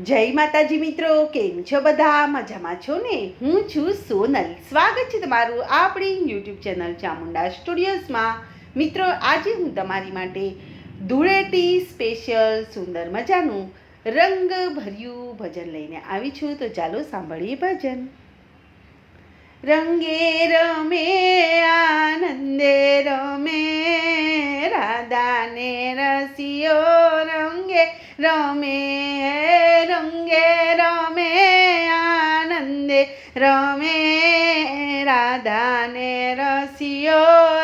જય માતાજી મિત્રો, કેમ છો બધા? મજામાં છો ને? હું છું સોનલ. સ્વાગત છે તમારું આપણી યુટ્યુબ ચેનલ ચામુંડા સ્ટુડિયોઝમાં. મિત્રો, આજે હું તમારી માટે ધૂળેટી સ્પેશિયલ સુંદર મજાનું રંગ ભર્યું ભજન લઈને આવી છું. તો ચાલો સાંભળીએ ભજન. રંગે રમે, આનંદે રમે, રાધાને રસિયો. રંગે રમે રમે, રાધાને રસિયો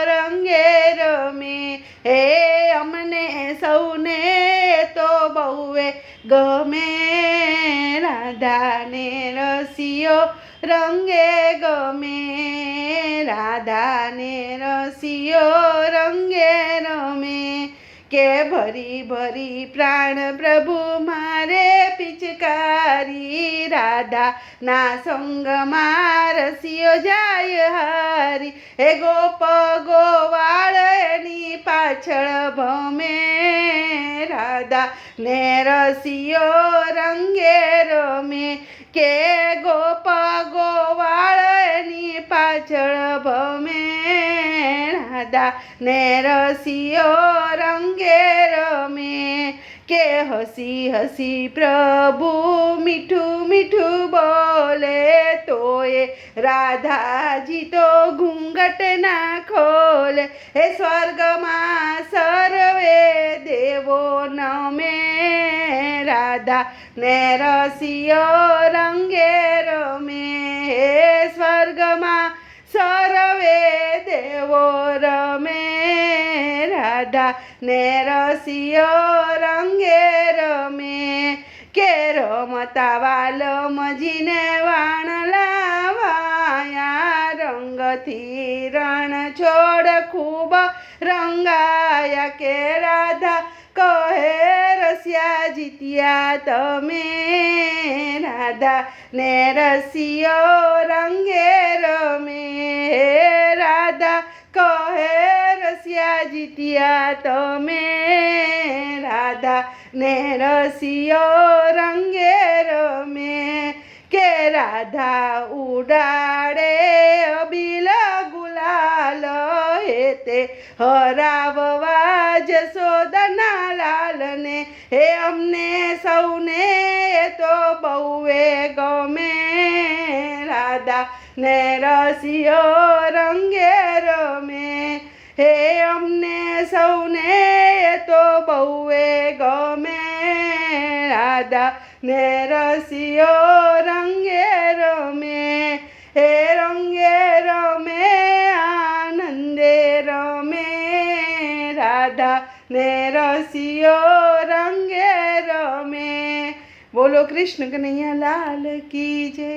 રંગે રમે. હે અમને સૌને તો બહુએ ગમે. રાધાને રસિયો રંગે ગમે. રાધાને રસિયો રંગે રમે. કે ભરી ભરી પ્રાણ પ્રભુ પિચકારી રાધા ના સંગ મારસિયો જાય હારી હે ગોપ ગોવાળ એની પાછળ ભમે રાધા ને રસિયો રંગે રમે કે ગોપ ગોવાળ એની પાછળ ભમે રાધા ને રસિયો રંગે રમે કે હસી હસી પ્રભુ મીઠું મીઠું બોલે તોય રાધાજી તો ઘૂંઘટ ના ખોલે. હે સ્વર્ગમાં સર્વે દેવો નમે રાધા. ને રસિયો રંગે રમે. હે સ્વર્ગમાં સર્વે દેવો રમે રાધા. ને રસિયો રમતા વાલમજીને વાણ લાવાયા. રંગથી રણ છોડ ખૂબ રંગાયા. કે રાધા કહે, રસ્યા જીત્યા તમે. રાધા ને રસિયો રંગે રમે. રાધા, કહે રસિયા જીત્યા તમે. રાધા ને રસિયો રંગે રમે. કે રાધા ઉડાડે અબિલ ગુલાલ. હેતે હરાવવા જશોદના હે અમને સૌને તો બહુએ ગમે. રાધા ને રસિયો રંગે રમે. હે અમને સૌને તો બહુએ ગમે. રાધા ને રસિયો રંગે રમે. હે રંગે રમે, આનંદે રમે. રાધા ને રસિયો રંગે રમે બોલો કૃષ્ણ કનૈયા લાલ કી જય